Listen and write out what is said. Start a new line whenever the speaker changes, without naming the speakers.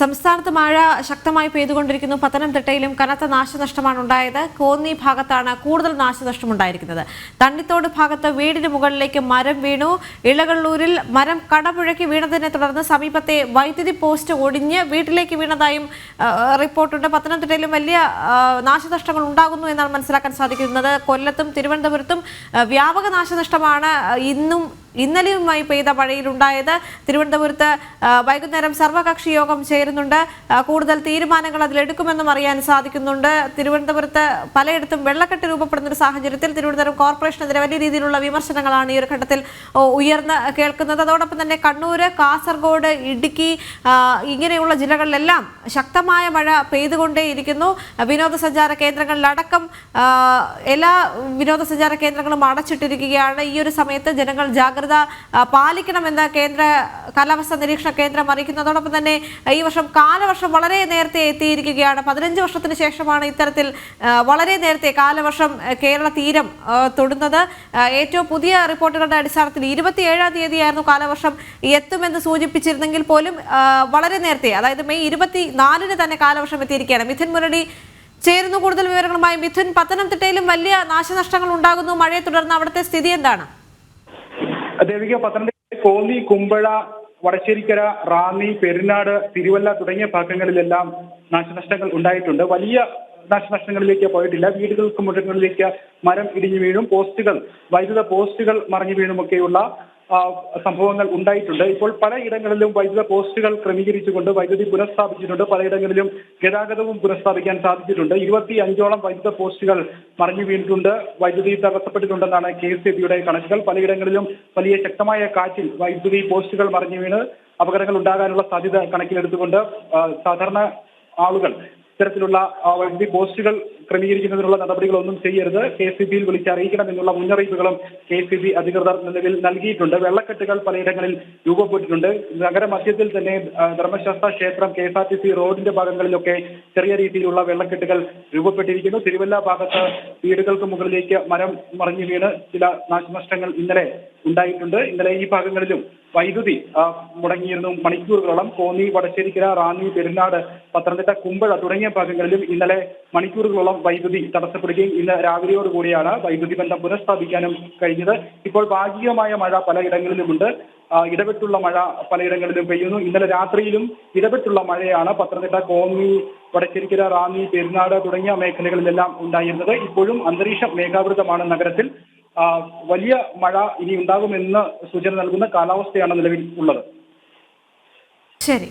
സംസ്ഥാനത്ത് മഴ ശക്തമായി പെയ്തുകൊണ്ടിരിക്കുന്നു. പത്തനംതിട്ടയിലും കനത്ത നാശനഷ്ടമാണ് ഉണ്ടായത്. കോന്നി ഭാഗത്താണ് കൂടുതൽ നാശനഷ്ടമുണ്ടായിരിക്കുന്നത് തണ്ണിത്തോട് ഭാഗത്ത് വീടിന് മുകളിലേക്ക് മരം വീണു. ഇളകള്ളൂരിൽ മരം കടപുഴക്കി വീണതിനെ തുടർന്ന് സമീപത്തെ വൈദ്യുതി പോസ്റ്റ് ഒടിഞ്ഞ് വീട്ടിലേക്ക് വീണതായും റിപ്പോർട്ടുണ്ട്. പത്തനംതിട്ടയിലും വലിയ നാശനഷ്ടങ്ങൾ ഉണ്ടാകുന്നു എന്നാണ് മനസ്സിലാക്കാൻ സാധിക്കുന്നത്. കൊല്ലത്തും തിരുവനന്തപുരത്തും വ്യാപക നാശനഷ്ടമാണ് ഇന്നും ഇന്നലെയുമായി പെയ്ത മഴയിലുണ്ടായത്. തിരുവനന്തപുരത്ത് വൈകുന്നേരം സർവകക്ഷി യോഗം ചേരുന്നുണ്ട്. കൂടുതൽ തീരുമാനങ്ങൾ അതിലെടുക്കുമെന്നും അറിയാൻ സാധിക്കുന്നുണ്ട്. തിരുവനന്തപുരത്ത് പലയിടത്തും വെള്ളക്കെട്ട് രൂപപ്പെടുന്ന ഒരു സാഹചര്യത്തിൽ തിരുവനന്തപുരം കോർപ്പറേഷനെതിരെ വലിയ രീതിയിലുള്ള വിമർശനങ്ങളാണ് ഈ ഒരു ഘട്ടത്തിൽ ഉയർന്ന് കേൾക്കുന്നത്. അതോടൊപ്പം തന്നെ കണ്ണൂര് കാസർഗോഡ് ഇടുക്കി ഇങ്ങനെയുള്ള ജില്ലകളിലെല്ലാം ശക്തമായ മഴ പെയ്തുകൊണ്ടേയിരിക്കുന്നു. വിനോദസഞ്ചാര കേന്ദ്രങ്ങളിലടക്കം എല്ലാ വിനോദസഞ്ചാര കേന്ദ്രങ്ങളും അടച്ചിട്ടിരിക്കുകയാണ്. ഈ ഒരു സമയത്ത് ജനങ്ങൾ ജാഗ്രത ആ, പാലിക്കണമെന്ന് കേന്ദ്ര കാലാവസ്ഥാ നിരീക്ഷണ കേന്ദ്രം അറിയിക്കുന്നതോടൊപ്പം തന്നെ ഈ വർഷം കാലവർഷം വളരെ നേരത്തെ എത്തിയിരിക്കുകയാണ്. പതിനഞ്ച് വർഷത്തിന് ശേഷമാണ് ഇത്തരത്തിൽ വളരെ നേരത്തെ കാലവർഷം കേരള തീരം തൊടുന്നത്. ഏറ്റവും പുതിയ റിപ്പോർട്ടുകളുടെ അടിസ്ഥാനത്തിൽ ഇരുപത്തിയേഴാം തീയതിയായിരുന്നു കാലവർഷം എത്തുമെന്ന് സൂചിപ്പിച്ചിരുന്നെങ്കിൽ പോലും വളരെ നേരത്തെ അതായത് മെയ് ഇരുപത്തി നാലിന് തന്നെ കാലവർഷം എത്തിയിരിക്കുകയാണ്. മിഥുൻ മുരളി ചേരുന്നു കൂടുതൽ വിവരങ്ങളുമായി. മിഥുൻ പത്തനംതിട്ടയിലും വലിയ നാശനഷ്ടങ്ങൾ ഉണ്ടാകുന്നു. മഴയെ തുടർന്ന് അവിടുത്തെ സ്ഥിതി എന്താണ്?
ദേവിക പത്തനംതിട്ട കോന്നി കുമ്പഴ വടശ്ശേരിക്കര റാന്നി പെരുന്നാട് തിരുവല്ല തുടങ്ങിയ ഭാഗങ്ങളിലെല്ലാം നാശനഷ്ടങ്ങൾ ഉണ്ടായിട്ടുണ്ട്. വലിയ നാശനഷ്ടങ്ങളിലേക്ക് പോയിട്ടില്ല. വീടുകൾക്ക് മുറ്റങ്ങളിലേക്ക് മരം ഇടിഞ്ഞു വീഴും പോസ്റ്റുകൾ വൈദ്യുത പോസ്റ്റുകൾ മറിഞ്ഞു വീണുമൊക്കെയുള്ള ആ, സംഭവങ്ങൾ ഉണ്ടായിട്ടുണ്ട്. ഇപ്പോൾ പലയിടങ്ങളിലും വൈദ്യുത പോസ്റ്റുകൾ ക്രമീകരിച്ചുകൊണ്ട് വൈദ്യുതി പുനഃസ്ഥാപിച്ചിട്ടുണ്ട്. പലയിടങ്ങളിലും ഗതാഗതവും പുനഃസ്ഥാപിക്കാൻ സാധിച്ചിട്ടുണ്ട്. ഇരുപത്തി അഞ്ചോളം വൈദ്യുത പോസ്റ്റുകൾ മറിഞ്ഞു വീണിട്ടുണ്ട്. വൈദ്യുതി തടസ്സപ്പെട്ടിട്ടുണ്ടെന്നാണ് കെ എസ് ബിയുടെ കണക്കുകൾ. പലയിടങ്ങളിലും വലിയ ശക്തമായ കാറ്റിൽ വൈദ്യുതി പോസ്റ്റുകൾ മറിഞ്ഞു വീണ് അപകടങ്ങൾ ഉണ്ടാകാനുള്ള സാധ്യത കണക്കിലെടുത്തുകൊണ്ട് സാധാരണ ആളുകൾ ഇത്തരത്തിലുള്ള വണ്ടി പോസ്റ്റുകൾ ക്രമീകരിക്കുന്നതിനുള്ള നടപടികളൊന്നും ചെയ്യരുത്. കെ എസ് ബിയിൽ വിളിച്ചറിയിക്കണം എന്നുള്ള മുന്നറിയിപ്പുകളും കെ എസ് ബി അധികൃതർ നിലവിൽ നൽകിയിട്ടുണ്ട്. വെള്ളക്കെട്ടുകൾ പലയിടങ്ങളിൽ രൂപപ്പെട്ടിട്ടുണ്ട്. നഗരമധ്യത്തിൽ തന്നെ ആ, ധർമ്മശാസ്ത്ര ക്ഷേത്രം K S R T C റോഡിന്റെ ഭാഗങ്ങളിലൊക്കെ ചെറിയ രീതിയിലുള്ള വെള്ളക്കെട്ടുകൾ രൂപപ്പെട്ടിരിക്കുന്നു. തിരുവല്ല ഭാഗത്ത് വീടുകൾക്ക് മുകളിലേക്ക് മരം മറിഞ്ഞു വീണ് ചില നാശനഷ്ടങ്ങൾ ഇന്നലെ ഉണ്ടായിട്ടുണ്ട്. ഇന്നലെ ഈ ഭാഗങ്ങളിലും വൈദ്യുതി മുടങ്ങിയിരുന്നു. മണിക്കൂറുകളോളം കോന്നി വടശ്ശേരിക്കര റാന്നി പെരുന്നാട് പത്തനംതിട്ട കുമ്പഴ തുടങ്ങിയ ഭാഗങ്ങളിലും ഇന്നലെ മണിക്കൂറുകളോളം വൈദ്യുതി തടസ്സപ്പെടുകയും ഇന്ന് രാവിലെയോടുകൂടിയാണ് വൈദ്യുതി ബന്ധം പുനഃസ്ഥാപിക്കാനും കഴിഞ്ഞത്. ഇപ്പോൾ ഭാഗികമായ മഴ പലയിടങ്ങളിലുമുണ്ട്. ഇടപെട്ടുള്ള മഴ പലയിടങ്ങളിലും പെയ്യുന്നു. ഇന്നലെ രാത്രിയിലും ഇടപെട്ടുള്ള മഴയാണ് പത്തനംതിട്ട കോന്നി വടശ്ശേരിക്കര റാന്നി പെരുന്നാട് തുടങ്ങിയ മേഖലകളിലെല്ലാം ഉണ്ടായിരുന്നത്. ഇപ്പോഴും അന്തരീക്ഷം മേഘാവൃതമാണ് നഗരത്തിൽ. വലിയ മഴ ഇനി ഉണ്ടാകുമെന്ന് സൂചന നൽകുന്ന കാലാവസ്ഥയാണ് നിലവിൽ ഉള്ളത്.
ശരി.